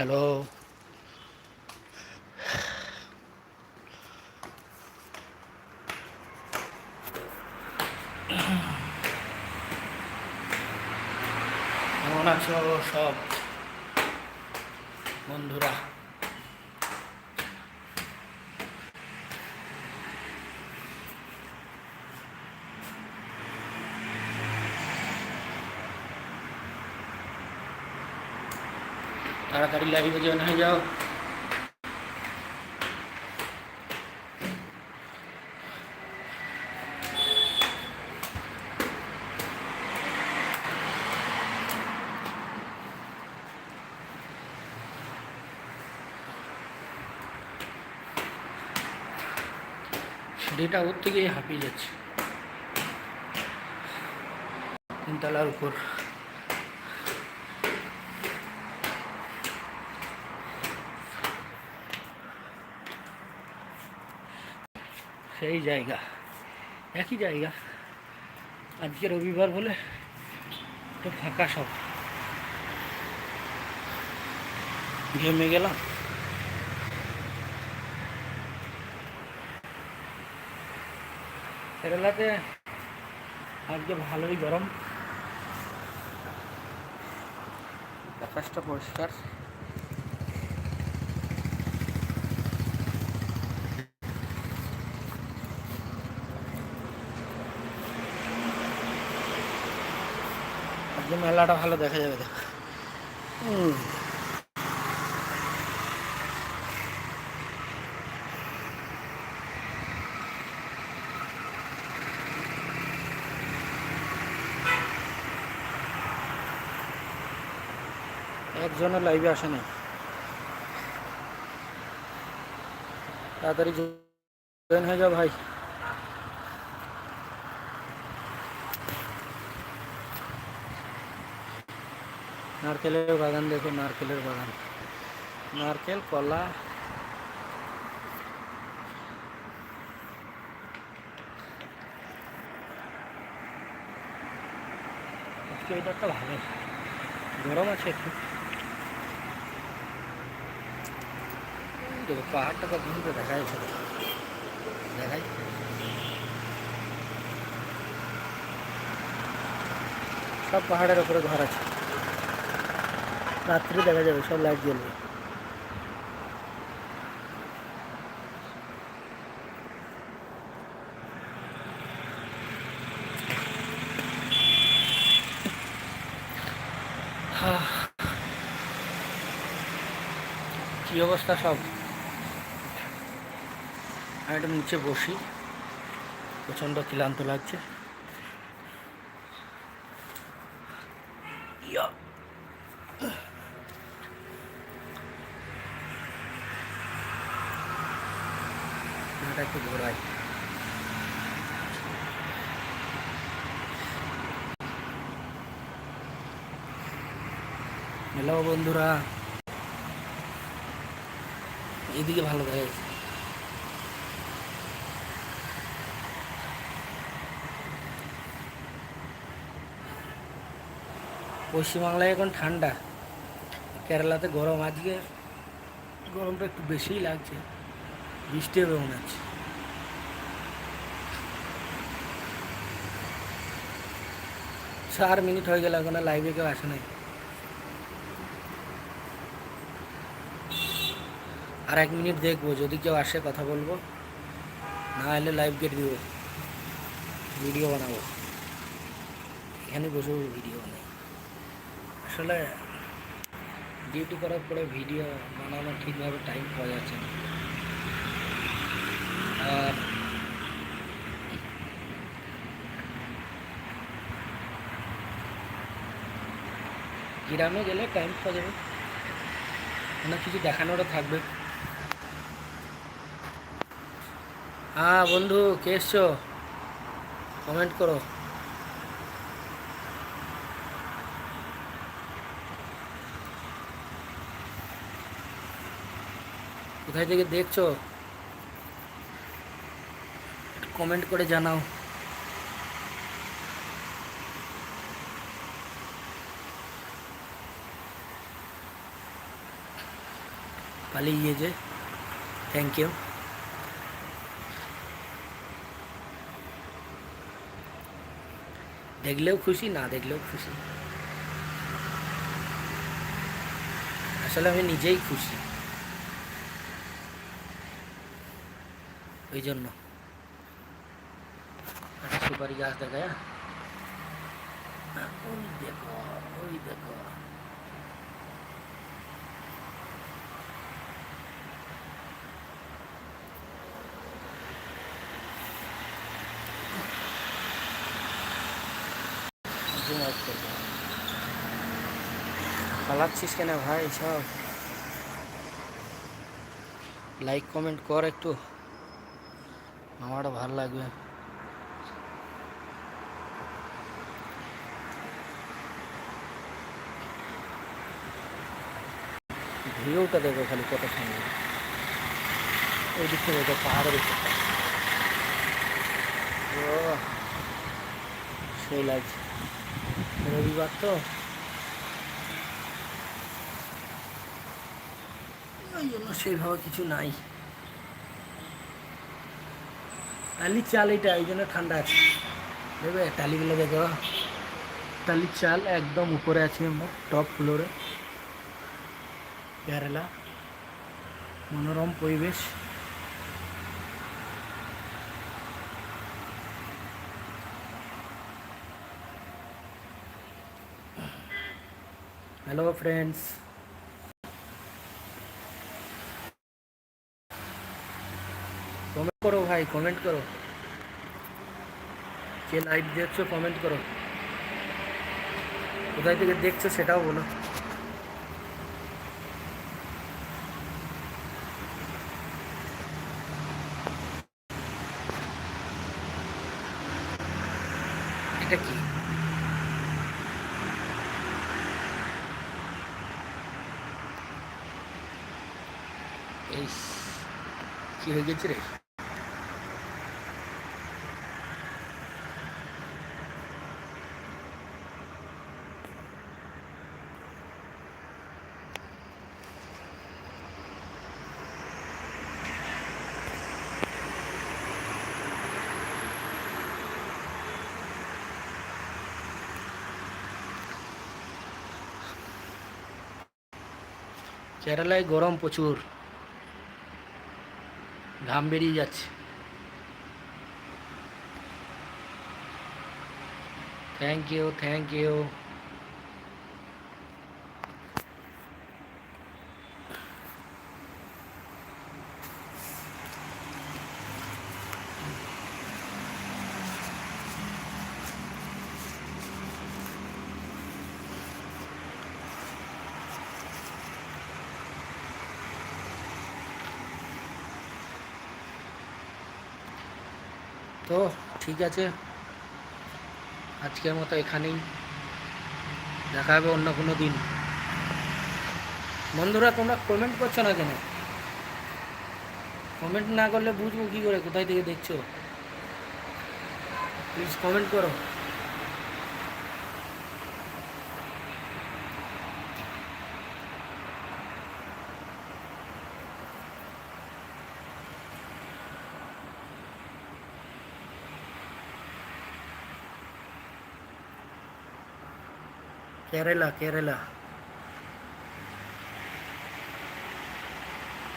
Hello কেমন আছো সব? বন্ধুরা। তাড়াতাড়ি লাইভে জয়েন হয়ে যাও। সিঁড়িটা ওর গিয়ে হাঁপিয়ে যাচ্ছে। তিনতলার উপর। সেই জায়গা, একই জায়গা। আজকে রবিবার বলে একটু ফাঁকা সব। ঘেমে গেলাম। কেরালাতে আজকে ভালোই গরম। আকাশটা পরিষ্কার। মেলাটা ভালো দেখা যাবে দেখ। একজনের লাইভে আসে না। তাড়াতাড়ি হয়ে যাও ভাই। নারকেলের বাগান দেখো নারকেলের বাগান। নারকেল, কলা। ওয়েদারটা ভালো। গরম আছে একটু। পাহাড়টা কত দূরে দেখা যাচ্ছে দেখাই। সব পাহাড়ের উপরে ঘর আছে। রাত্রি দেখা যাবে, সব লাইট জ্বলবে। কি অবস্থা সব? আমি একটু নিচে বসি। প্রচণ্ড ক্লান্ত লাগছে। ইয়া। মাথা একটু ঘোরাই। হ্যালো বন্ধুরা। এদিকে ভালো যাচ্ছে পশ্চিমবাংলায় এখন ঠান্ডা। কেরালাতে গরম। আজকে গরমটা একটু বেশিই লাগছে। বৃষ্টি হবে মনে হচ্ছে চার মিনিট হয়ে গেল এখন লাইভে কেউ আসে নাই। আর এক মিনিট দেখব, যদি কেউ আসে কথা বলব, না এলে লাইভ গেট দিব। ভিডিও বানাবো। এখানে বসে ভিডিও বানাই। আসলে ডিউটি করার পরে ভিডিও বানানো ঠিকভাবে টাইম পাওয়া যাচ্ছে না। আর গ্রামে গেলে টাইম পাওয়া যাবে। অনেক কিছু দেখানোরও থাকবে। হ্যাঁ বন্ধু, কে এসছো? কমেন্ট করো। কোথায় থেকে দেখছ? কমেন্ট করে জানাও। পালিয়ে গিয়েছে থ্যাংক ইউ দেখলেও খুশি না দেখলেও খুশি আসলে আমি নিজেই খুশি ওই জন্য একটা সুপারি গাছ দেখায় ওই দেখো ওই দেখো zoom করব। পালাচ্ছিস কেন ভাই সব? লাইক কমেন্ট কর একটু। আমারও ভালো লাগবে। ভিউটা দেখো খালি কত সুন্দর। ওই দিক থেকে দেখো পাহাড়ের উপরটা ও সেই লাগছে। রবিবার তো। ওই জন্য সেইভাবে কিছু নাই। টালির চাল এটা, এই জন্য ঠান্ডা আছে। দেখবে, টালিগুলো দেখো। টালির চাল একদম উপরে আছে টপ ফ্লোরে। কেরালা। মনোরম পরিবেশ। হ্যালো ফ্রেন্ডস কমেন্ট করো ভাই কমেন্ট করো। কে লাইভ দেখছ কমেন্ট করো। কোথায় থেকে দেখছ সেটাও বলো এটা কি কি হয়ে গেছে রে কেরালায় গরম প্রচুর ঘাম বেরিয়ে যাচ্ছে। থ্যাংক ইউ থ্যাংক ইউ তো ঠিক আছে। আজকের মতো এখানেই। দেখা হবে অন্য কোনো দিন। বন্ধুরা, তোমরা কমেন্ট করছ না কেন? কমেন্ট না করলে বুঝব কী করে, কোথায় থেকে দেখছ? প্লিজ কমেন্ট করো। কেরালা কেরালা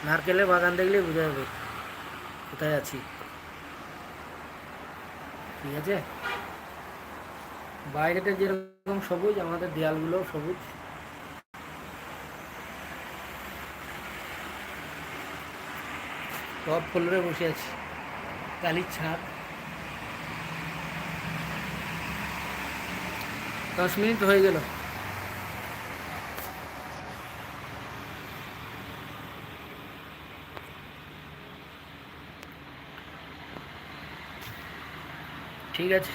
নারকেলের বাগান দেখলেই বোঝা যাবে কোথায় আছি ঠিক আছে? বাইরেটা যেরকম সবুজ, আমাদের দেয়ালগুলো সবুজ। টপ ফ্লোরে বসে আছি। কালির ছাদ। দশ মিনিট হয়ে গেল। ঠিক আছে।